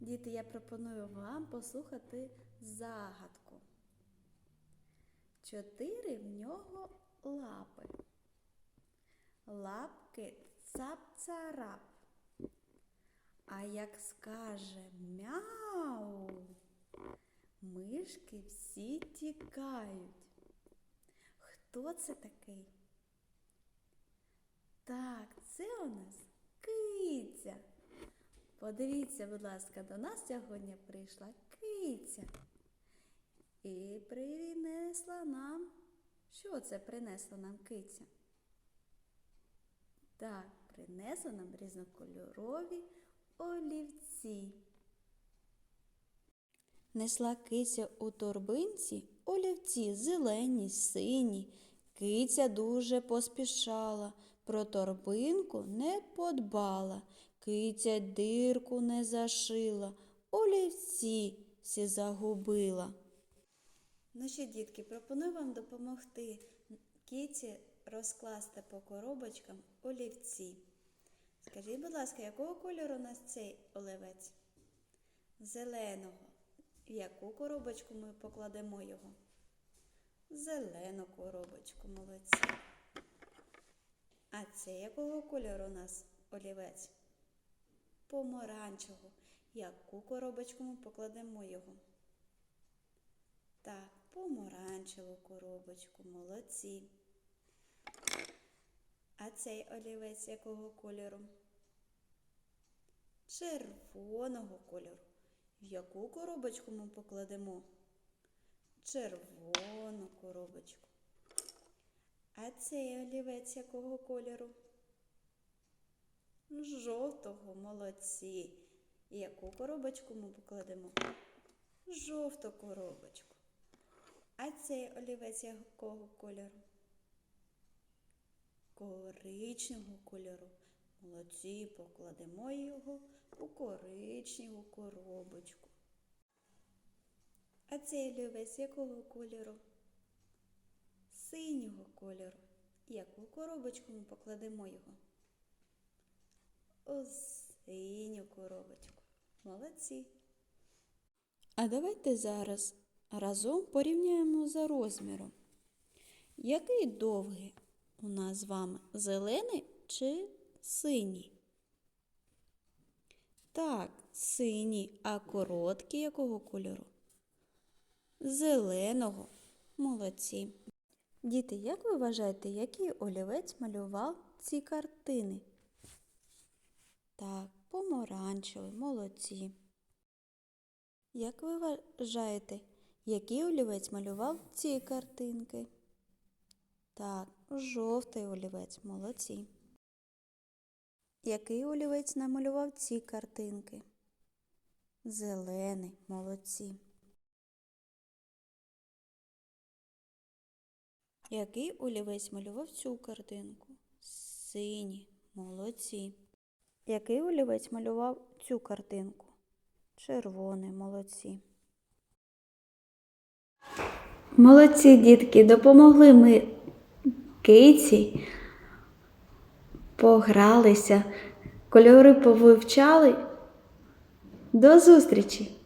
Діти, я пропоную вам послухати загадку. Чотири в нього лапи. Лапки цап-царап. А як скаже мяу, мишки всі тікають. Хто це такий? Так, це у нас киця. Подивіться, будь ласка, до нас сьогодні прийшла киця. І принесла нам. Що це принесла нам киця? Так, принесла нам різнокольорові олівці. Несла киця у торбинці олівці зелені, сині. Киця дуже поспішала, про торбинку не подбала. Киця дирку не зашила, олівці всі загубила. Ну що, дітки, пропоную вам допомогти киці розкласти по коробочкам олівці. Скажіть, будь ласка, якого кольору у нас цей олівець? Зеленого. В яку коробочку ми покладемо його? Зелену коробочку, молодці. А це якого кольору у нас олівець? Помаранчевого. Яку коробочку ми покладемо його? Так, помаранчеву коробочку, молодці. А цей олівець якого кольору? Червоного кольору. В яку коробочку ми покладемо? Червону коробочку. А цей олівець якого кольору? Жовтого, молодці. І яку коробочку ми покладемо? Жовту коробочку. А цей олівець якого кольору? Коричневого кольору. Молодці, покладемо його у коричневу коробочку. А цей олівець якого кольору? Синього кольору. Яку коробочку ми покладемо його? У синю коробочку. Молодці. А давайте зараз разом порівняємо за розміром. Який довгий у нас з вами зелений чи синій? Так, синій, а короткий якого кольору? Зеленого. Молодці. Діти, як ви вважаєте, який олівець малював ці картини? Помаранчевий, молодці. Як ви вважаєте, який олівець малював ці картинки? Так, жовтий олівець, молодці. Який олівець намалював ці картинки? Зелений, молодці. Який олівець малював цю картинку? Синій, молодці. Який олівець малював цю картинку? Червоний, молодці. Молодці, дітки, допомогли ми киці, погралися, кольори повивчали. До зустрічі!